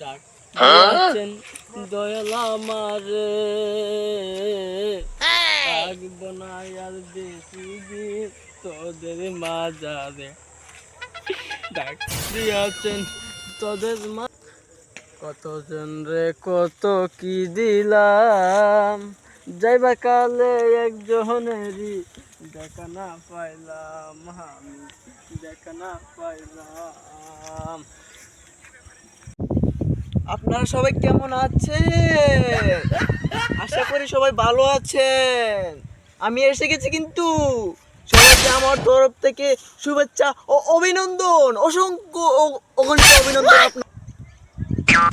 ডাক। দিয়েছেন দয়াল আমারে। থাকব না আর বেশি দিন তোদের মাজারে ডাক দিয়েছেন তোদের মা কতজন রে কত কি দিলাম? যাইবা কালে একজনেরই দেখা না পাইলাম। আমি দেখা না পাইলাম। আপনারা সবাই কেমন আছেন? আশা করি সবাই ভালো আছেন। আমি এসে গেছি কিন্তু সবাইকে আমার তরফ থেকে শুভেচ্ছা ও অভিনন্দন, অসংখ্য অগণিত অভিনন্দন আপনার।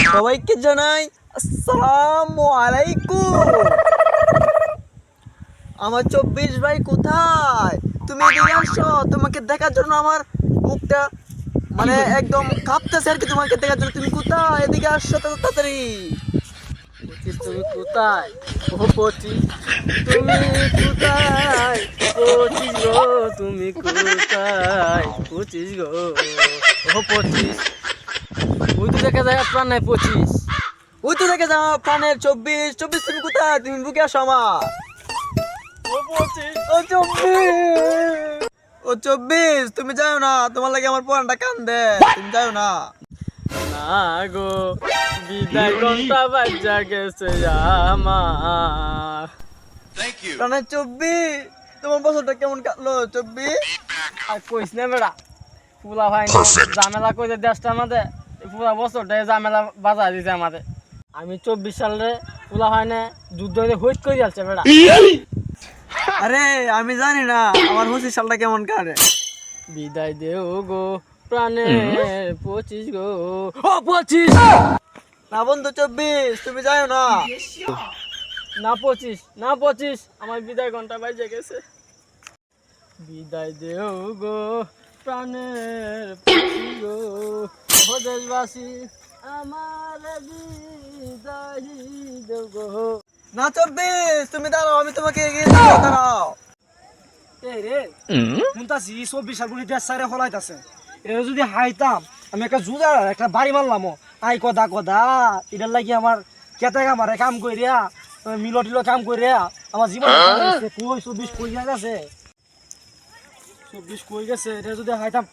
সবাইকে জানাই আসসালামু আলাইকুম। আমার চব্বিশ ভাই কোথায়? তুমি এদিকে আসো, তোমাকে দেখার জন্য আমার বুকটা মানে একদম কাঁপতেছে আর কি তোমাকে দেখার জন্য তুমি কোথায়? এদিকে আসছো তো তাড়াতাড়ি। তুমি কোথায়? ও পঁচিশ তুমি কোথায়? পঁচিশ গো তুমি কোথায়? পঁচিশ গো ও পঁচিশ। ওই তো দেখা যায় আপনার নাই পঁচিশ। ওই তো দেখে যাও প্রাণের চব্বিশ। চব্বিশ তুমি কোথায়? তুমি বুকে আসো আমার। ও পঁচিশ ও চব্বিশ। ও চব্বিশ তুমি যাও না তোমার লাগে আমার পড়ানটা কান্দে তুমি যাও না। না গো বিদায় ঘণ্টা বাজা গেছে আমার। প্রাণের চব্বিশ তোমার বছরটা কেমন কাটলো? চব্বিশ? আর কইস না বেড়া পুলা ভাই ঝামেলা করে দেশটা আমাদের পুরা বছরটাই ঝামেলা বাজা দিছে আমাদের। আমি চব্বিশ সালে পুলা হয় না যুদ্ধ হইতে হইট করে যাচ্ছে বেড়া। আরে আমি জানি না আমার পঁচিশ সালটা কেমন কাটে বিদায় দেও গো প্রাণে পঁচিশ গো। ও পঁচিশ! না বন্ধু চব্বিশ তুমি যাও না। না পঁচিশ না পঁচিশ আমার বিদায় ঘণ্টা বাজে গেছে। বিদায় দেও গো প্রাণের পঁচিশ গো। ও দেশবাসী আমার বিদায় দেও গো। না চব্বিশ তুমি দাঁড়াও আমি তোমাকে এগিয়ে দাঁড়াও। এই রে শুনতাছি চব্বিশ সাল বলি দেশ সাইরে হলাইতাছে। এটা যদি হাইতাম আমি একটা জুজার একটা বাড়ি মারলাম আই কদা কদা এটার লাগি আমার কেতে আমার কাম কইরা মিলো টিলো কাম কইরা আমার জীবন কই চব্বিশ কই গেছে চব্বিশ কই গেছে? এটা যদি হাইতাম